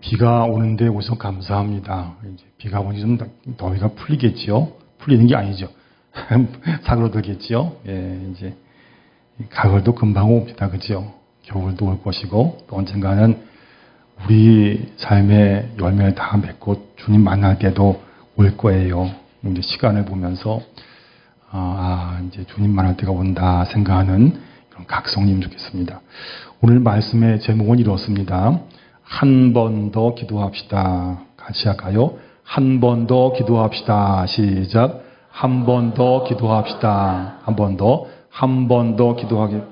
비가 오는데 우선 감사합니다. 이제 비가 오니 좀 더위가 풀리겠지요. 풀리는 게 아니죠. 사그러들겠지요. 예, 이제 가을도 금방 옵니다. 그죠? 겨울도 올 것이고 또 언젠가는 우리 삶의 열매를 다 맺고 주님 만날 때도 올 거예요. 이제 시간을 보면서 아, 이제 주님 만날 때가 온다 생각하는 그런 각성님 좋겠습니다. 오늘 말씀의 제목은 이렇습니다. 한 번 더 기도합시다. 같이 할까요? 한 번 더 기도합시다. 시작. 한 번 더 기도합시다. 한 번 더, 한 번 더 기도하게.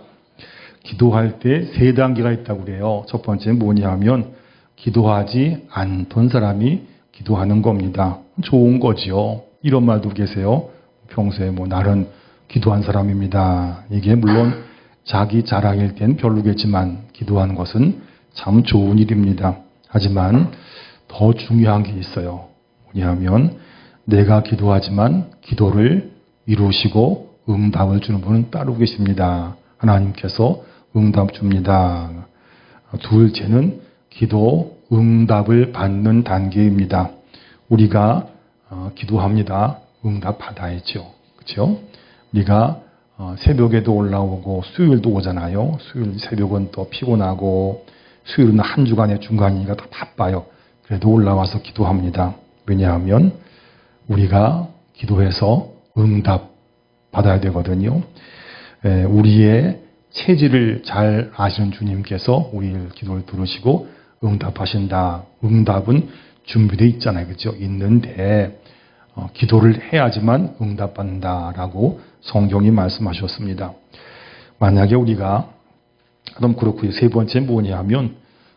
기도할 때 세 단계가 있다고 그래요. 첫 번째는 뭐냐면, 기도하지 않던 사람이 기도하는 겁니다. 좋은 거지요. 이런 말도 계세요. 평소에 뭐 나는 기도한 사람입니다. 이게 물론 자기 자랑일 땐 별로겠지만 기도하는 것은 참 좋은 일입니다. 하지만 더 중요한 게 있어요. 뭐냐면 내가 기도하지만 기도를 이루시고 응답을 주는 분은 따로 계십니다. 하나님께서 응답 줍니다. 둘째는 기도 응답을 받는 단계입니다. 우리가 어, 기도합니다. 응답 받아야죠. 그렇죠? 우리가 어, 새벽에도 올라오고 수요일도 오잖아요. 수요일 새벽은 또 피곤하고 수요일은 한 주간의 중간이니까 더 바빠요. 그래도 올라와서 기도합니다. 왜냐하면 우리가 기도해서 응답 받아야 되거든요. 우리의 체질을 잘 아시는 주님께서 우리 기도를 들으시고 응답하신다. 응답은 준비되어 있잖아요. 그렇죠? 있는데 어, 기도를 해야지만 응답받는다라고 성경이 말씀하셨습니다. 만약에 우리가 그럼 그렇고요. 세 번째 뭐냐면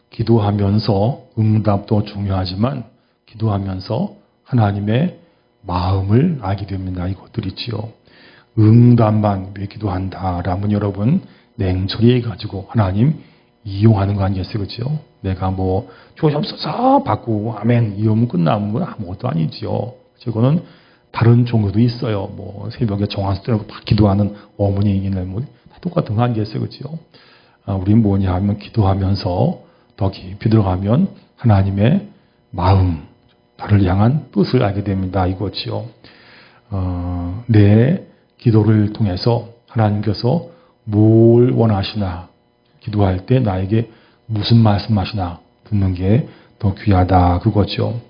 기도하면서 응답도 중요하지만 기도하면서 하나님의 마음을 알게 됩니다. 이것들이지요. 응답만 왜 기도한다라면 여러분 냉철히 해가지고 하나님 이용하는 거 아니겠어요? 그죠? 내가 뭐 조심없어서 받고 아멘 이러면 끝나는 건 아무것도 아니지요. 저거는 다른 종교도 있어요. 뭐 새벽에 정화수 들고 기도하는 어머니이나 뭐다 똑같은 거 아니겠어요? 그죠? 아, 우리는 뭐냐 하면 기도하면서 더 깊이 들어가면 하나님의 마음, 나를 향한 뜻을 알게 됩니다. 이거지요. 어, 내 기도를 통해서 하나님께서 뭘 원하시나 기도할 때 나에게 무슨 말씀하시나 듣는 게 더 귀하다 그거죠.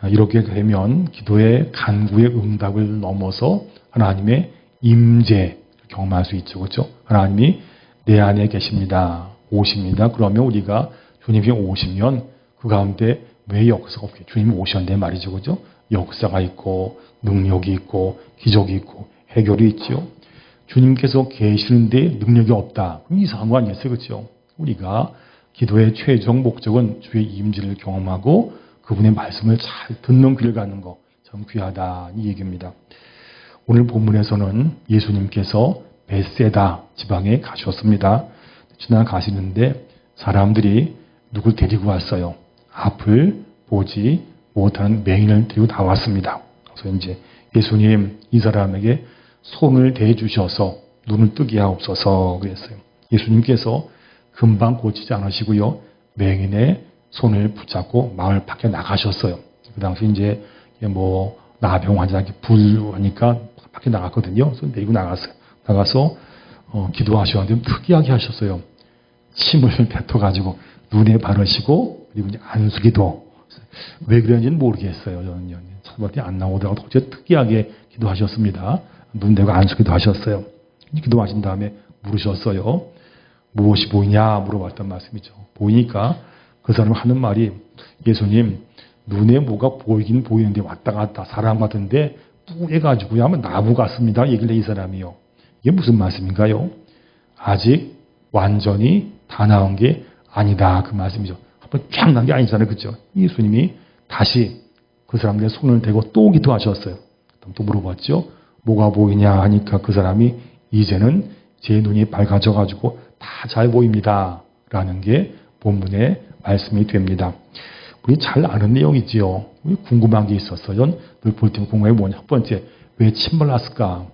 아, 이렇게 되면 기도의 간구의 응답을 넘어서 하나님의 임재 경험할 수 있죠. 그렇죠? 하나님이 내 안에 계십니다. 오십니다. 그러면 우리가 주님이 오시면 그 가운데 왜 역사가 없게 주님이 오셨는데 말이죠. 그죠? 역사가 있고 능력이 있고 기적이 있고 해결이 있죠. 주님께서 계시는데 능력이 없다. 이상한 거 아니겠어요? 그렇죠? 우리가 기도의 최종 목적은 주의 임재를 경험하고 그분의 말씀을 잘 듣는 귀를 갖는 거 참 귀하다 이 얘기입니다. 오늘 본문에서는 예수님께서 베세다 지방에 가셨습니다. 지나 가시는데 사람들이 누굴 데리고 왔어요. 앞을 보지 못하는 맹인을 데리고 나왔습니다. 그래서 이제 예수님 이 사람에게 손을 대주셔서 눈을 뜨게 하옵소서 그랬어요. 예수님께서 금방 고치지 않으시고요. 맹인의 손을 붙잡고 마을 밖에 나가셨어요. 그 당시 이제 뭐 나병 환자한테 불하니까 밖에 나갔거든요. 그래서 내리고 나갔어요. 나가서 어, 기도하셨는데 특이하게 하셨어요. 침을 뱉어가지고 눈에 바르시고 그리고 이제 안수기도 왜 그런지는 모르겠어요. 저는요. 첫번째 안 나오다가 어째 특이하게 기도하셨습니다. 눈 대고 안수기도 하셨어요. 기도하신 다음에 물으셨어요. 무엇이 보이냐 물어봤단 말씀이죠. 보이니까 그 사람이 하는 말이 예수님 눈에 뭐가 보이긴 보이는데 왔다 갔다 사람 같은데 뿌해가지고 하면 나무 같습니다. 해이 사람이요. 이게 무슨 말씀인가요? 아직 완전히 다 나온 게 아니다. 그 말씀이죠. 한번 쫙 난 게 아니잖아요. 그죠? 예수님이 다시 그 사람들의 손을 대고 또 기도하셨어요. 또 물어봤죠. 뭐가 보이냐 하니까 그 사람이 이제는 제 눈이 밝아져가지고 다 잘 보입니다. 라는 게 본문의 말씀이 됩니다. 우리 잘 아는 내용이지요. 우리 궁금한 게 있었어요. 늘 볼 때 궁금한 게 뭐냐. 첫 번째, 왜 침을 났을까?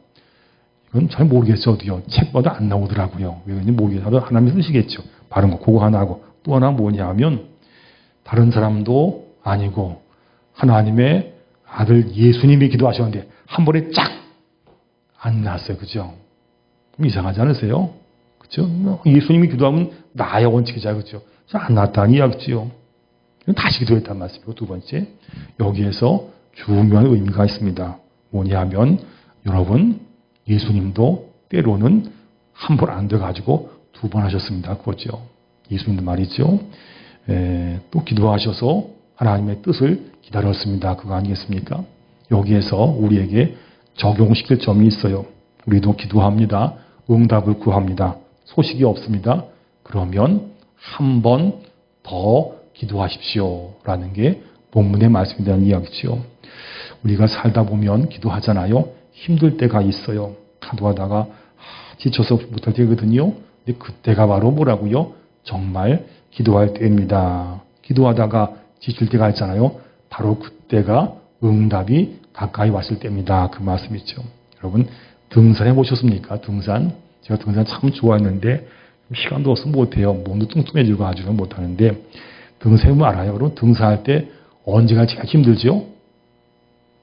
이건 잘 모르겠어요. 어디요. 책마다 안 나오더라고요. 왜 그런지 모르겠어요. 하나님 쓰시겠죠. 바른 거, 그거 하나 하고. 또 하나 뭐냐 하면, 다른 사람도 아니고 하나님의 아들 예수님이 기도하셨는데 한 번에 쫙 안 났어요. 그죠? 이상하지 않으세요? 그죠? 예수님이 기도하면 나의 원칙이자 그죠? 안 났다는 이야기지요. 다시 기도했단 말씀이고 두 번째 여기에서 중요한 의미가 있습니다. 뭐냐 하면 여러분 예수님도 때로는 한번안 돼가지고 두 번 하셨습니다. 그거죠. 예수님도 말이죠. 에, 또 기도하셔서 하나님의 뜻을 기다렸습니다. 그거 아니겠습니까? 여기에서 우리에게 적용시킬 점이 있어요. 우리도 기도합니다. 응답을 구합니다. 소식이 없습니다. 그러면 한 번 더 기도하십시오. 라는 게 본문의 말씀에 대한 이야기지요. 우리가 살다 보면 기도하잖아요. 힘들 때가 있어요. 기도하다가 지쳐서 못할 때거든요. 근데 그때가 바로 뭐라고요? 정말 기도할 때입니다. 기도하다가 지칠 때가 있잖아요. 바로 그때가 응답이 가까이 왔을 때입니다. 그 말씀이죠. 여러분 등산해 보셨습니까? 등산. 제가 등산 참 좋아했는데 시간도 없어 못해요. 몸도 뚱뚱해지고 아주는 못하는데 등산해보면 알아요. 여러분 등산할 때 언제가 제일 힘들죠?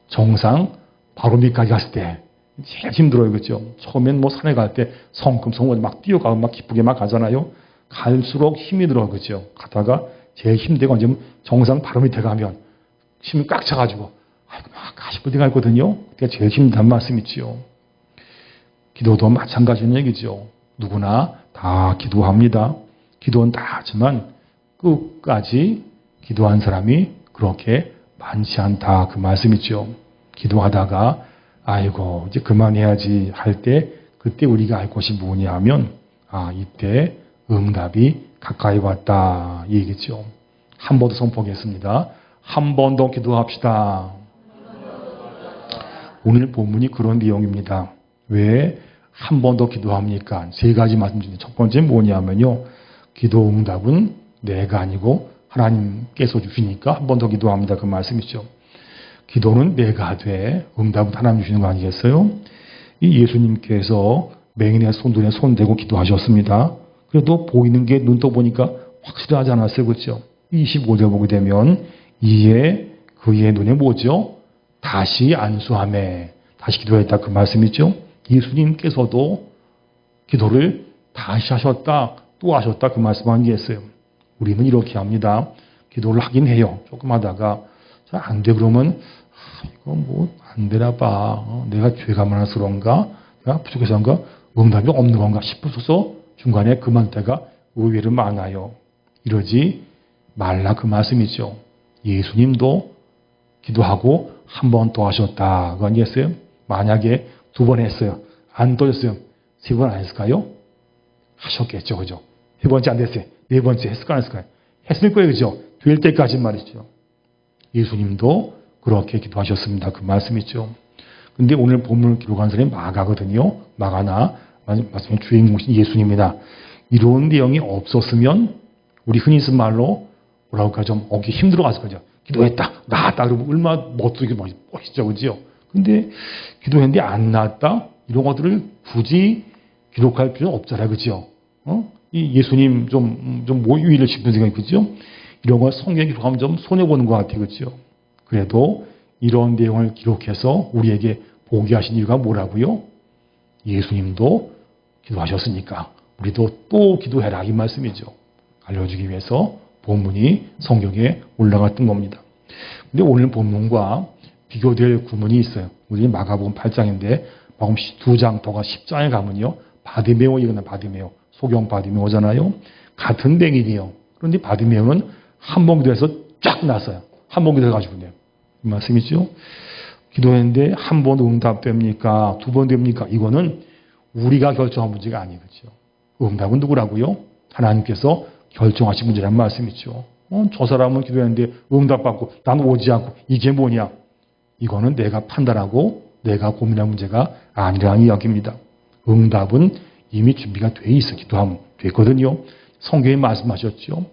정상 바로 밑까지 갔을 때 제일 힘들어요. 그죠? 처음엔 뭐 산에 갈 때 성큼성큼 막 뛰어가고 막 기쁘게 막 가잖아요. 갈수록 힘이 들어. 그죠? 가다가 제일 힘들고 언제 정상 바로 밑에 가면 힘이 꽉 차가지고 아이고 막 가시불 때가 있거든요. 그게 제일 힘든 말씀이지요. 기도도 마찬가지는 얘기죠. 누구나 다 기도합니다. 기도는 다 하지만 끝까지 기도한 사람이 그렇게 많지 않다. 그 말씀이죠. 기도하다가 아이고 이제 그만해야지 할 때 그때 우리가 알 것이 뭐냐 하면 아 이때 응답이 가까이 왔다 이 얘기죠. 한 번 더 선포하겠습니다. 한 번 더 기도합시다. 오늘 본문이 그런 내용입니다. 왜 한 번 더 기도합니까? 세 가지 말씀 중에 첫 번째 뭐냐면요. 기도 응답은 내가 아니고 하나님께서 주시니까 한 번 더 기도합니다. 그 말씀이죠. 기도는 내가 돼. 응답은 하나님 주시는 거 아니겠어요? 이 예수님께서 맹인의 손들에 손대고 기도하셨습니다. 그래도 보이는 게 눈 떠 보니까 확실하지 않았어요. 그렇죠? 25절 보게 되면 이에 그의 눈에 뭐죠? 다시 안수함에 다시 기도했다 그 말씀이죠. 예수님께서도 기도를 다시 하셨다 또 하셨다 그 말씀 아니겠어요. 우리는 이렇게 합니다. 기도를 하긴 해요. 조금 하다가 안 돼 그러면 아, 이거 뭐 안 되나 봐. 어, 내가 죄가 많아서 그런가? 내가 부족해서 그런가? 응답이 없는 건가 싶어서 중간에 그만 때가 의외로 많아요. 이러지 말라 그 말씀이죠. 예수님도 기도하고 한 번 더 하셨다. 그거 아니겠어요? 만약에 두 번 했어요. 안 떠졌어요. 세 번 안 했을까요? 하셨겠죠. 그죠? 세 번째 안 됐어요. 네 번째 했을까 안 했을까요? 했을 거예요. 그죠? 될 때까지 말이죠. 예수님도 그렇게 기도하셨습니다. 그 말씀이죠. 근데 오늘 본문을 기록한 사람이 마가거든요. 마가나 말씀의 주인공이신 예수님이다. 이런 내용이 없었으면 우리 흔히 쓴 말로 뭐라고 할까 좀 얻기 힘들어 갔을 거죠. 기도했다. 나았다. 그러면 얼마나 멋지게 멋있죠. 그죠? 근데 기도했는데 안 나았다. 이런 것들을 굳이 기록할 필요는 없잖아요. 그죠? 어? 이 예수님 좀, 좀 모유를 싶은 생각이 그죠? 이런 걸 성경에 기록하면 좀 손해보는 것 같아요. 그죠? 그래도 이런 내용을 기록해서 우리에게 보게 하신 이유가 뭐라고요? 예수님도 기도하셨으니까 우리도 또 기도해라 이 말씀이죠. 알려주기 위해서 본문이 성경에 올라갔던 겁니다. 근데 오늘 본문과 비교될 구문이 있어요. 우리 마가복음 8장인데 마가복음 2장 더가 10장에 가면요. 바디메오 이거는 바디메오. 소경 바디메오잖아요. 같은 뱅이이요 그런데 바디메오는 한번 기도해서 쫙 났어요. 한번 기도해가지고 이 말씀이죠. 기도했는데 한 번 응답됩니까? 두 번 됩니까? 이거는 우리가 결정한 문제가 아니겠죠. 응답은 누구라고요? 하나님께서 결정하신 문제란 말씀이죠. 어, 저 사람은 기도했는데 응답받고 난 오지 않고 이게 뭐냐? 이거는 내가 판단하고 내가 고민한 문제가 아니라는 이야기입니다. 응답은 이미 준비가 돼 있어 기도하면 됐거든요. 성경에 말씀하셨죠.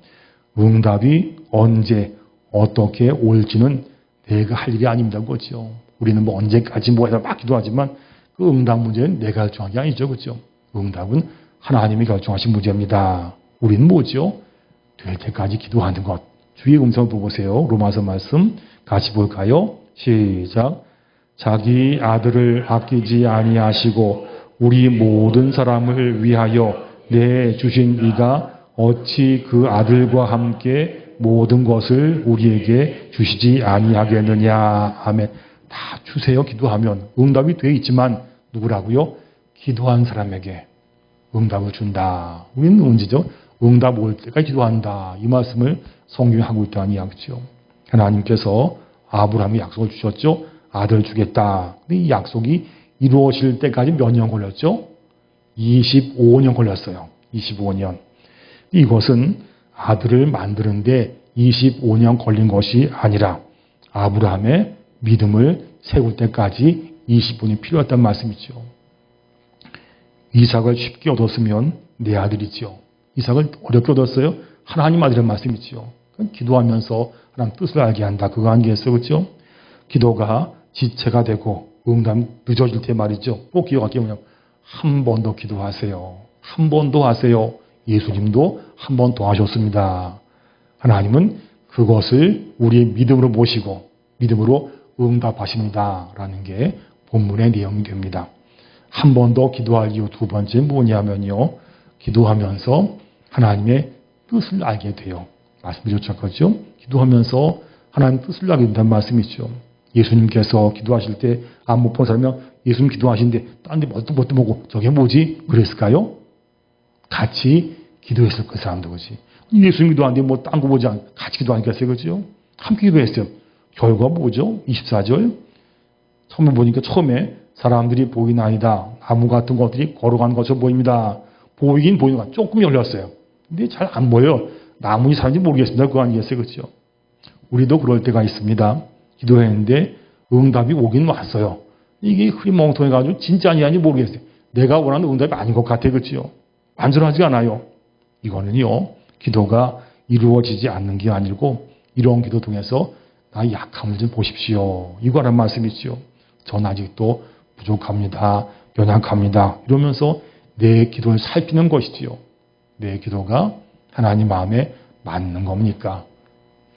응답이 언제 어떻게 올지는 내가 할 일이 아닙니다. 그죠 우리는 뭐 언제까지 뭐 해서 막 기도하지만 그 응답 문제는 내가 결정한 게 아니죠. 그죠 응답은 하나님이 결정하신 문제입니다. 우리는 뭐죠? 될 때까지 기도하는 것. 주의 음성 또 보세요. 로마서 말씀 같이 볼까요? 시작. 자기 아들을 아끼지 아니하시고 우리 모든 사람을 위하여 내 주신 이가 어찌 그 아들과 함께 모든 것을 우리에게 주시지 아니하겠느냐. 아멘. 다 주세요. 기도하면 응답이 돼 있지만 누구라고요? 기도한 사람에게 응답을 준다. 우리는 언제죠? 응답 올 때까지 기도한다. 이 말씀을 성경에 하고 있다는 이야기죠. 하나님께서 아브라함이 약속을 주셨죠. 아들 주겠다. 근데 이 약속이 이루어질 때까지 몇 년 걸렸죠? 25년 걸렸어요. 25년. 이것은 아들을 만드는데 25년 걸린 것이 아니라 아브라함의 믿음을 세울 때까지 20분이 필요했단 말씀이죠. 이삭을 쉽게 얻었으면 내 아들이지요. 이삭을 어렵게 얻었어요. 하나님 아들의 말씀이지요. 기도하면서 하나님 뜻을 알게 한다. 그거 아니겠어요? 그렇죠? 기도가 지체가 되고 응답 늦어질 때 말이죠. 꼭 기억하게 뭐냐면 한 번 더 기도하세요. 한 번 더 하세요. 예수님도 한 번 더 하셨습니다. 하나님은 그것을 우리의 믿음으로 모시고 믿음으로 응답하십니다. 라는 게 본문의 내용이 됩니다. 한 번 더 기도할 이유 두 번째 뭐냐면요. 기도하면서 하나님의 뜻을 알게 돼요. 말씀드렸죠. 그죠? 기도하면서 하나님 뜻을 알게 된다는 말씀이죠. 예수님께서 기도하실 때 안 못 본 사람이면 예수님 기도하시는데 딴 데 뭣도 못 보고 저게 뭐지? 그랬을까요? 같이 기도했을 그 사람도 그지. 예수님 기도하는데 뭐딴 거 보지 않고 같이 기도 하니까 그죠? 함께 기도했어요. 결과 뭐죠? 24절. 처음에 보니까 처음에 사람들이 보이는 아니다. 나무 같은 것들이 걸어가는 것처럼 보입니다. 보이긴 보이는 것 조금 열렸어요. 근데 잘 안 보여요. 나무니 사는지 모르겠습니다. 그거 아니겠어요? 그렇죠? 우리도 그럴 때가 있습니다. 기도했는데 응답이 오긴 왔어요. 이게 흐리멍텅해가지고 진짜 아니한지 모르겠어요. 내가 원하는 응답이 아닌 것 같아. 그렇죠? 안전하지 않아요. 이거는요. 기도가 이루어지지 않는 게 아니고 이런 기도 통해서 나의 약함을 좀 보십시오. 이거란 말씀이지요. 전 아직도 부족합니다. 연약합니다. 이러면서 내 기도를 살피는 것이지요. 내 기도가 하나님 마음에 맞는 겁니까?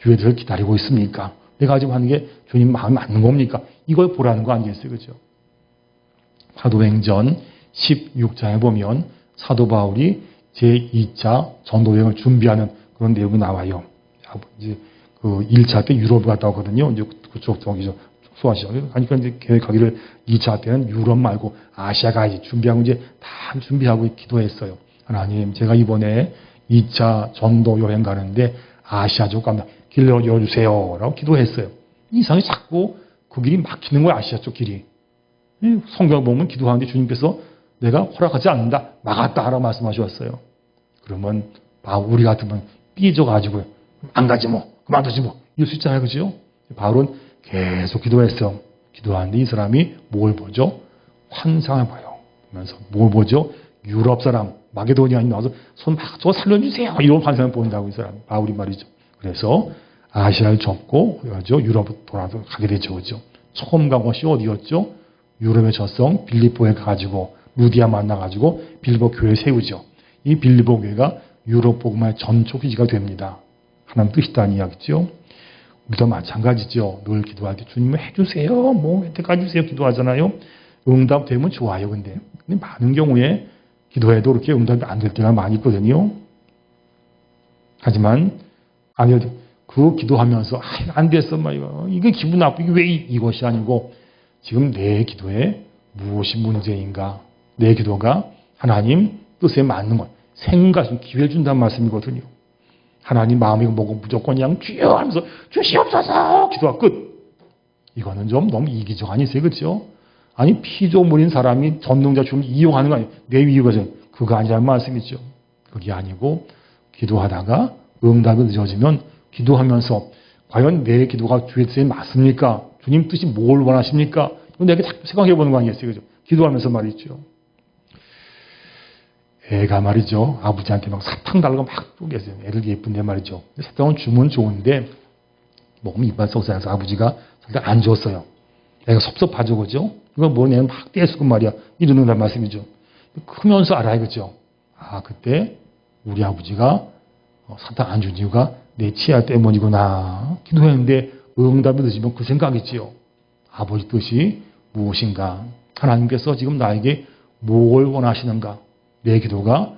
주의들을 기다리고 있습니까? 내가 지금 하는 게 주님 마음에 맞는 겁니까? 이걸 보라는 거 아니겠어요? 그죠? 사도행전 16장에 보면 사도 바울이 제2차 전도 여행을 준비하는 그런 내용이 나와요. 이제 그 1차 때 유럽을 갔다 오거든요. 이제 그쪽 저기죠. 소아시아. 그러니까 이제 계획하기를 2차 때는 유럽 말고 아시아 가야지 준비하고 이제 다 준비하고 기도했어요. 하나님, 제가 이번에 2차 전도 여행 가는데 아시아 쪽 가면 길 열어주세요. 라고 기도했어요. 이상이 자꾸 그 길이 막히는 거야, 아시아 쪽 길이. 성경 보면 기도하는데 주님께서 내가 허락하지 않는다. 막았다. 라고 말씀하셨어요. 그러면 우리 같으면 삐져가지고 안 가지 뭐. 그만두지 뭐. 이럴 수 있잖아요. 그죠? 바울은 계속 기도했어. 기도하는데 이 사람이 뭘 보죠? 환상을 봐요. 그러면서 뭘 보죠? 유럽 사람, 마게도니아인 나와서 손막 저 살려주세요. 이런 환상을 본다고 이 사람. 바울이 말이죠. 그래서 아시아를 접고 그래가지고 유럽 돌아서 가게 되죠. 그죠? 처음 간 곳이 어디였죠? 유럽의 저성 빌리보에 가지고 루디아 만나가지고 빌리보 교회 세우죠. 이 빌리보 교회가 유럽 복음의 전초 기지가 됩니다. 하나님 뜻이다는 이야기죠. 우리도 마찬가지죠. 늘 기도할 때 주님을 해주세요. 뭐 혜택해 주세요. 기도하잖아요. 응답 되면 좋아요. 근데, 근데 많은 경우에 기도해도 그렇게 응답이 안 될 때가 많이 있거든요. 하지만 아니요. 그 기도하면서 아, 안 됐어. 막 이거 이게 기분 나쁘게 왜 이것이 아니고 지금 내 기도에 무엇이 문제인가? 내 기도가 하나님 뜻에 맞는 것, 생각, 기회를 준다는 말씀이거든요. 하나님 마음이 뭐고 무조건 그냥 주여 하면서 주시옵소서 기도가 끝. 이거는 좀 너무 이기적 아니세요? 그렇죠? 아니 피조물인 사람이 전능자 주님을 이용하는 거 아니에요. 내 위거든. 그거 아니라는 말씀이죠. 그게 아니고 기도하다가 응답이 늦어지면 기도하면서 과연 내 기도가 주의 뜻에 맞습니까? 주님 뜻이 뭘 원하십니까? 내가 자꾸 생각해 보는 거 아니겠어요? 그죠? 기도하면서 말이죠. 애가 말이죠. 아버지한테 막 사탕 달라고 막 쪼개서요. 애들 예쁜데 말이죠. 사탕은 주면 좋은데 몸 이빨 썩어서 아버지가 살짝 안 줬어요. 애가 섭섭하죠. 그죠? 이거 뭐냐 막 떼쓰고 말이야. 이러는 말씀이죠. 크면서 알아요. 그죠? 아, 그때 우리 아버지가 사탕 안 준 이유가 내 치아 때문이구나. 기도했는데 응답이 늦으면 그 생각이지요. 아버지 뜻이 무엇인가? 하나님께서 지금 나에게 뭘 원하시는가? 내 기도가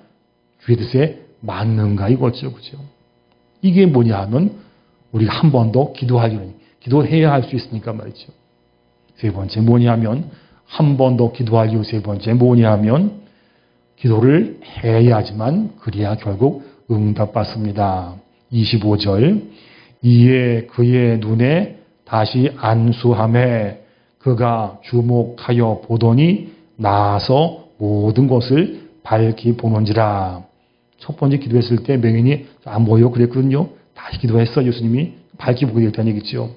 주의 뜻에 맞는가 이거죠. 그죠? 이게 뭐냐 하면 우리가 한 번 더 기도하려니 기도해야 할 수 있으니까 말이죠. 세 번째 뭐냐 하면 한 번더 이유 세 번째 뭐냐 하면 기도를 해야지만 그래야 결국 응답받습니다. 25절 이에 그의 눈에 다시 안수함에 그가 주목하여 보더니 나아서 모든 것을 밝히 보는지라. 첫 번째 기도했을 때 맹인이 안 보여 그랬거든요. 다시 기도했어 예수님이 밝히 보게 되었다는 얘기죠.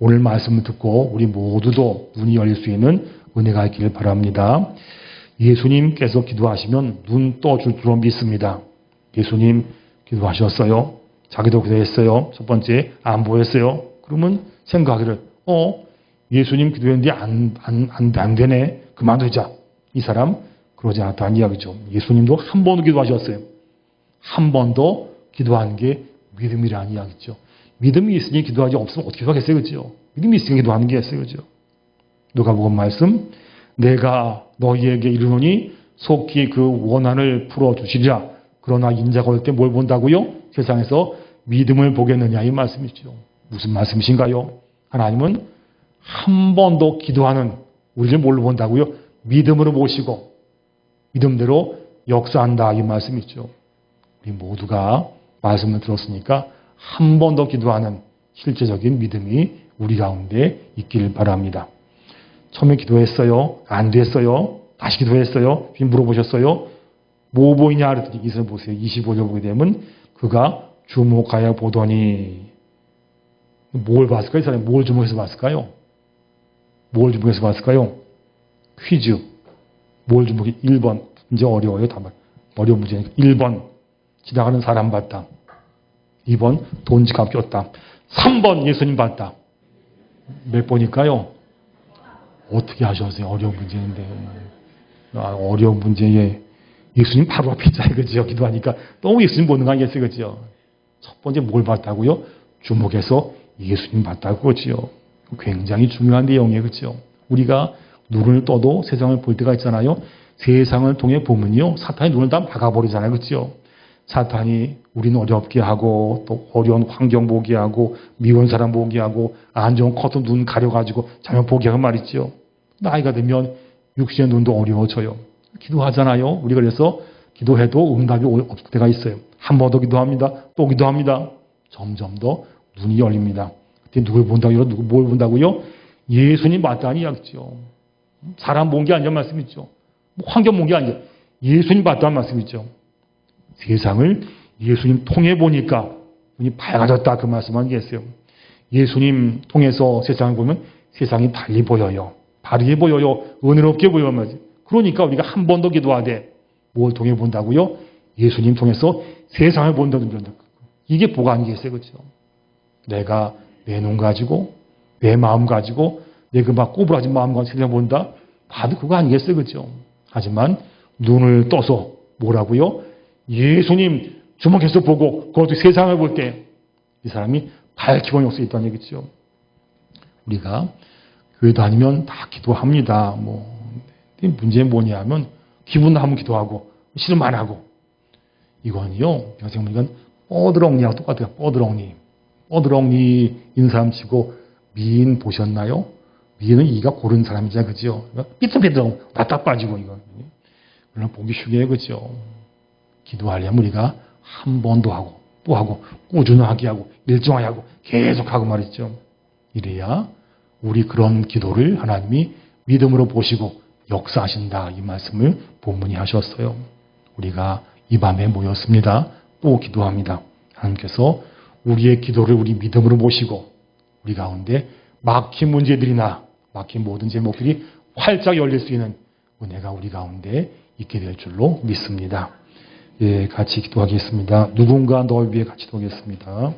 오늘 말씀을 듣고 우리 모두도 눈이 열릴 수 있는 은혜가 있기를 바랍니다. 예수님께서 기도하시면 눈 떠 줄 줄로 믿습니다. 예수님 기도하셨어요. 자기도 기도했어요. 첫 번째 안 보였어요. 그러면 생각하기를 어 예수님 기도했는데 안, 안, 안, 안 되네. 그만두자. 이 사람 그러지 않았다는 이야기죠. 예수님도 한 번도 기도하셨어요. 한 번도 기도하는 게 믿음이라는 이야기죠. 믿음이 있으니 기도하지 없으면 어떻게 하겠어요, 그죠? 믿음이 있으니 기도하는 게 있어요, 그죠? 누가복음 말씀, 내가 너희에게 이르노니 속히 그 원한을 풀어 주시리라. 그러나 인자가 올 때 뭘 본다고요? 세상에서 믿음을 보겠느냐 이 말씀이죠. 무슨 말씀이신가요? 하나님은 한 번 더 기도하는 우리를 뭘로 본다고요? 믿음으로 모시고 믿음대로 역사한다 이 말씀이죠. 우리 모두가 말씀을 들었으니까 한 번 더 기도하는 실제적인 믿음이 우리 가운데 있기를 바랍니다. 처음에 기도했어요. 안 됐어요. 다시 기도했어요. 물어보셨어요. 뭐 보이냐 그랬더니 이슬 보세요. 25절 보게 되면 그가 주목하여 보더니 뭘 봤을까요? 이 사람이 뭘 주목해서 봤을까요? 뭘 주목해서 봤을까요? 퀴즈. 뭘 주목해? 1번. 이제 어려워요. 답은. 어려운 문제니까. 1번. 지나가는 사람 봤다. 2번. 돈 지갑 꼈다. 3번. 예수님 봤다. 몇 번일까요? 어떻게 하셨어요? 어려운 문제인데. 아, 어려운 문제에 예수님 바로 앞에 있잖아요. 그죠? 기도하니까 너무 예수님 보는 거 아니겠어요? 그죠? 첫 번째 뭘 봤다고요? 주목해서 예수님 봤다고 그죠? 굉장히 중요한 내용이에요. 그죠? 우리가 눈을 떠도 세상을 볼 때가 있잖아요. 세상을 통해 보면요. 사탄이 눈을 다 막아버리잖아요. 그죠? 사탄이 우리는 어렵게 하고 또 어려운 환경 보게 하고 미운 사람 보게 하고 안 좋은 커튼 눈 가려가지고 자면 보게 하고 말이죠. 나이가 들면 육신의 눈도 어려워져요. 기도하잖아요. 우리가 그래서 기도해도 응답이 없을 때가 있어요. 한 번 더 기도합니다. 또 기도합니다. 점점 더 눈이 열립니다. 그때 누굴 본다고요? 누구 뭘 본다고요? 예수님 맞다니 이야기죠. 사람 본 게 아니란 말씀이죠. 뭐 환경 본 게 아니죠. 예수님 봤다는 말씀이죠. 세상을 예수님 통해 보니까 눈이 밝아졌다 그 말씀 아니겠어요? 예수님 통해서 세상을 보면 세상이 달리 보여요. 바르게 보여요. 은혜롭게 보여요. 그러니까 우리가 한 번 더 기도하되 뭘 통해 본다고요? 예수님 통해서 세상을 본다는 거 이게 보가 아니겠어요? 그렇죠? 내가 내 눈 가지고 내 마음 가지고 내가 막 꼬부라진 마음과 세상 본다? 봐도 그거 아니겠어요? 그렇죠? 하지만 눈을 떠서 뭐라고요? 예수님 주목해서 보고 그것도 세상을 볼 때 이 사람이 보는 수 있다는 얘기죠. 우리가 교회 다니면 다 기도합니다. 뭐 문제는 뭐냐면 기분 나면 기도하고 싫으면 안 하고 이건요. 영생 보니까 뻐드렁니하고 똑같아요. 뻐드렁니. 뻐드렁니 인사람 치고 미인 보셨나요? 미인은 이가 고른 사람이잖아요. 그죠? 삐뚤삐뚤 나딱 빠지고 이거. 물론 보기 쉽게 그죠? 기도하려면 우리가 한 번도 하고 또 하고 꾸준하게 하고 일정하게 하고 계속 하고 말이죠. 이래야 우리 그런 기도를 하나님이 믿음으로 보시고 역사하신다 이 말씀을 본문이 하셨어요. 우리가 이 밤에 모였습니다. 또 기도합니다. 하나님께서 우리의 기도를 우리 믿음으로 모시고 우리 가운데 막힌 문제들이나 막힌 모든 제목들이 활짝 열릴 수 있는 은혜가 우리 가운데 있게 될 줄로 믿습니다. 예, 같이 기도하겠습니다. 누군가 너를 위해 같이 기도하겠습니다.